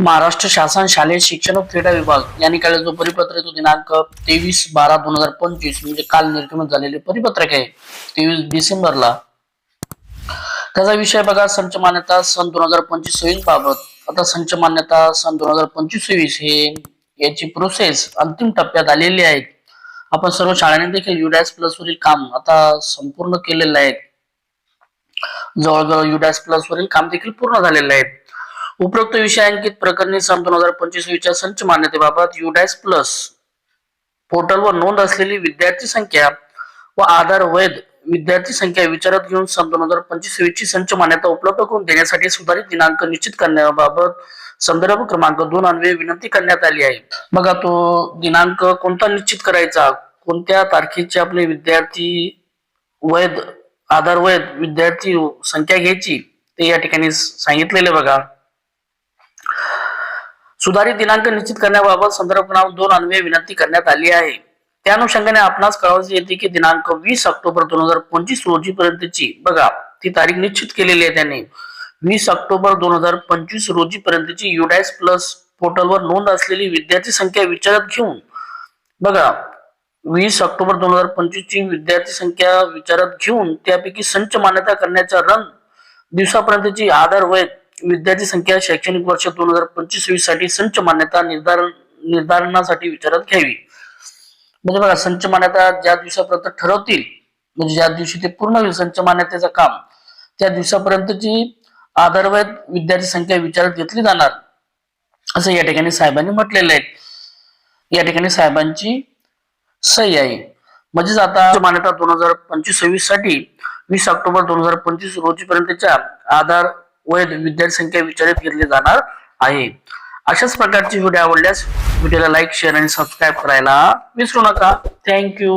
महाराष्ट्र शासन शालेय शिक्षण व क्रीडा विभाग यांनी काढलेला जो परिपत्रक तो दिनांक तेवीस बारा दोन हजार पंचवीस म्हणजे काल निर्गमित झालेले परिपत्रक आहे. तेवीस डिसेंबरला. त्याचा विषय बघा संच मान्यता सन दोन हजार पंचवीस सव्वीस बाबत. आता संच मान्यता सन दोन हजार पंचवीस सव्वीस हे याची प्रोसेस अंतिम टप्प्यात आलेली आहे. आपण सर्व शाळांनी देखील युडॅस प्लस वरील काम आता संपूर्ण केलेलं आहे. जवळजवळ युडॅस प्लस वरील काम देखील पूर्ण झालेलं आहे. उपरोक्त विषयांकित प्रकरणी सन दोन हजार पंचवीसच्या संच मान्यतेबाबत युडॅस प्लस पोर्टलवर नोंद असलेली विद्यार्थी संख्या व आधार वैध विद्यार्थी संख्या विचारात घेऊन सन दोन हजार पंचवीस ची संच मान्यता उपलब्ध करून देण्यासाठी सुधारित दिनांक निश्चित करण्याबाबत संदर्भ क्रमांक दोन अन्वये विनंती करण्यात आली आहे. बघा तो दिनांक कोणता निश्चित करायचा? कोणत्या तारखेचे आपले विद्यार्थी वैध आधार वैध विद्यार्थी संख्या घ्यायची? ते या ठिकाणी सांगितलेले बघा. सुधारित दिनांक निश्चित करण्याबाबत संदर्भ दोन अन्वय विनंती करण्यात आली आहे. त्या अनुषंगाने आपणास कळवायचे येते की दिनांक वीस ऑक्टोबर दोन हजार पंचवीस रोजी पर्यंतची बघा ती तारीख निश्चित केलेली आहे त्यांनी. वीस ऑक्टोबर दोन हजार पंचवीस रोजी पर्यंतची युडायस प्लस पोर्टलवर नोंद असलेली विद्यार्थी संख्या विचारात घेऊन बघा वीस ऑक्टोबर दोन हजार पंचवीस ची विद्यार्थी संख्या विचारात घेऊन त्यापैकी संच मान्यता करण्याचा रन दिवसापर्यंतची आधार वय विद्यार्थी संख्या शैक्षणिक वर्ष दोन हजार पंचवीससाठी संच मान्यता निर्धारण निर्धारणासाठी विचारात घ्यावी. म्हणजे बघा संच मान्यता ज्या दिवसापर्यंत ठरवतील म्हणजे ज्या दिवशी ते पूर्ण होईल संच मान्यतेचं काम त्या दिवसापर्यंतची आधारवैध विद्यार्थी संख्या विचारात घेतली जाणार. असं या ठिकाणी साहेबांनी म्हटलेलं आहे. या ठिकाणी साहेबांची सही आहे. म्हणजेच आता मान्यता दोन हजार पंचवीस सव्वीससाठी वीस ऑक्टोबर दोन हजार पंचवीस रोजी पर्यंतच्या आधार वैध विद्यार्थी संख्या घेतली जाणार आहे. अशाच प्रकारची व्हिडिओ आवडल्यास व्हिडिओला लाईक शेअर आणि सबस्क्राईब करायला विसरू नका. थँक्यू